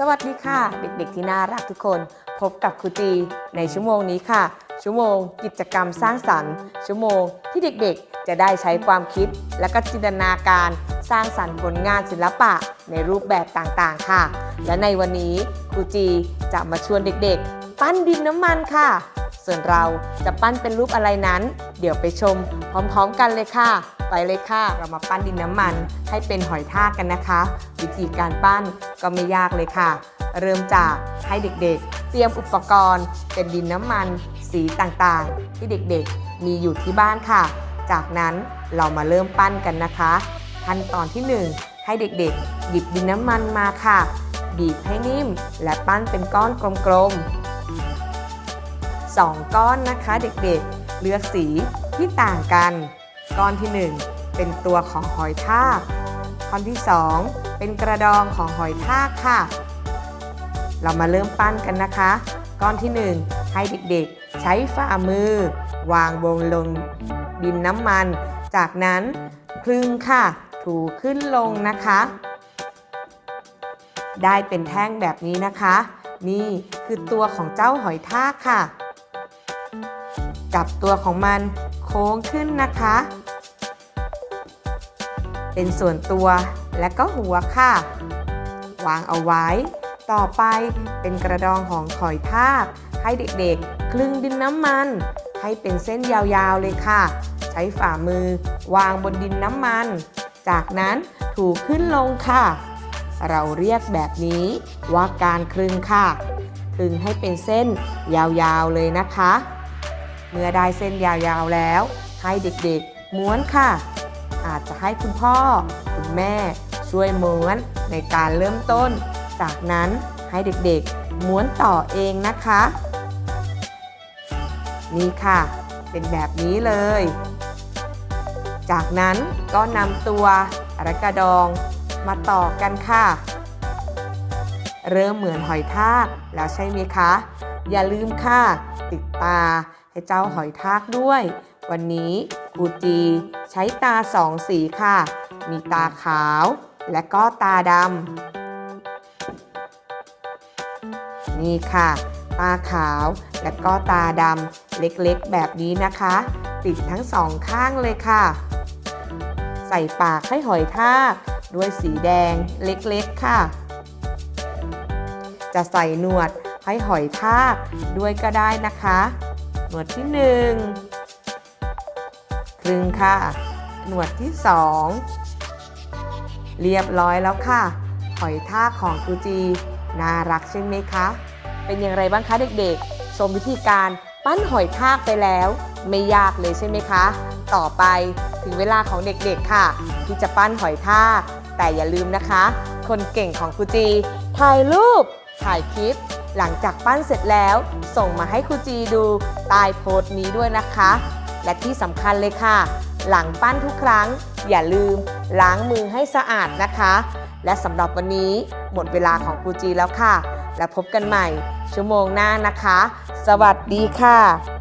สวัสดีค่ะ เด็กๆที่น่ารักทุกคน พบกับครูจีในชั่วโมงนี้ค่ะ ชั่วโมง กิจกรรมสร้างสรรค์ ชั่วโมงที่เด็กๆ จะได้ใช้ความคิด และก็จินตนาการสร้างสรรค์ผลงานศิลปะในรูปแบบต่างๆค่ะ และในวันนี้ครูจีจะมาชวนเด็กๆ ปั้นดินน้ำมันค่ะ ส่วนเราจะปั้นเป็นรูปอะไรนั้น เดี๋ยวไปชมพร้อมๆกันเลยค่ะ ไปเลยค่ะ เรามาปั้นดินน้ำมันให้เป็นหอยทากกันนะคะ วิธีการปั้นก็ไม่ยากเลยค่ะ เริ่มจากให้เด็กๆ เตรียมอุปกรณ์ เป็นดินน้ำมัน สีต่างๆ ที่เด็กๆ มีอยู่ที่บ้านค่ะ จากนั้นเรามาเริ่มปั้นกันนะคะ ขั้นตอนที่ 1 ให้เด็กๆ หยิบดินน้ำมันมาค่ะ บีบให้นิ่ม และปั้นเป็นก้อนกลมๆ2ก้อนนะคะเด็กๆ เลือกสีที่ต่างกัน ก้อนที่ 1 เป็นตัวของหอยทากก้อนที่ 2 เป็นกระดองของหอยทากค่ะ เรามาเริ่มปั้นกันนะคะ ก้อนที่ 1 ให้เด็กๆ ใช้ฝ่ามือ วางบนลงดินน้ำมัน จากนั้นคลึงค่ะ ถูขึ้นลงนะคะ ได้เป็นแท่งแบบนี้นะคะ นี่คือตัวของเจ้าหอยทากค่ะ จับตัวของมัน ค้งขึ้นนะคะ เป็นส่วนตัวและก็หัวค่ะ วางเอาไว้ ต่อไปเป็นกระดองของหอยทากให้เด็กๆ คลึงดินน้ำมัน ให้เป็นเส้นยาวๆเลยค่ะ ใช้ฝ่ามือวางบนดินน้ำมัน จากนั้นถูขึ้นลงค่ะ เราเรียกแบบนี้ว่าการคลึงค่ะ คลึงให้เป็นเส้นยาวๆเลยนะคะ เมื่อได้เส้นยาวๆแล้ว ให้เด็กๆ ม้วนค่ะ อาจจะให้คุณพ่อ คุณแม่ช่วยม้วนในการเริ่มต้น จากนั้นให้เด็กๆ ม้วนต่อเองนะคะ นี่ค่ะ เป็นแบบนี้เลย จากนั้นก็นำตัวและกระดองมาต่อกันค่ะ เริ่มเหมือนหอยทากแล้วใช่ไหมคะ อย่าลืมค่ะ ติดตา ให้เจ้าหอยทากด้วย วันนี้ครูจีใช้ตาสองสีค่ะ มีตาขาวและก็ตาดำนี่ค่ะ ตาขาวและก็ตาดำเล็กๆแบบนี้นะคะ ติดทั้งสองข้างเลยค่ะ ใส่ปากให้หอยทากด้วยสีแดงเล็กๆค่ะ จะใส่หนวดให้หอยทากด้วยก็ได้นะคะ หนวดที่หนึ่งครึ่งค่ะ หนวดที่สองเรียบร้อยแล้วค่ะ หอยทากของกูจี น่ารักใช่ไหมคะ เป็นอย่างไรบ้างคะเด็กๆ ชมวิธีการปั้นหอยทากไปแล้ว ไม่ยากเลยใช่ไหมคะ ต่อไปถึงเวลาของเด็กๆค่ะ ที่จะปั้นหอยทากแต่อย่าลืมนะคะ คนเก่งของครูจี ถ่ายรูป ถ่ายคลิป หลังจากปั้นเสร็จแล้ว ส่งมาให้ครูจีดูใต้โพสต์นี้ด้วยนะคะ และที่สำคัญเลยค่ะ หลังปั้นทุกครั้ง อย่าลืมล้างมือให้สะอาดนะคะ และสำหรับวันนี้หมดเวลาของครูจีแล้วค่ะ แล้วพบกันใหม่ชั่วโมงหน้านะคะ สวัสดีค่ะ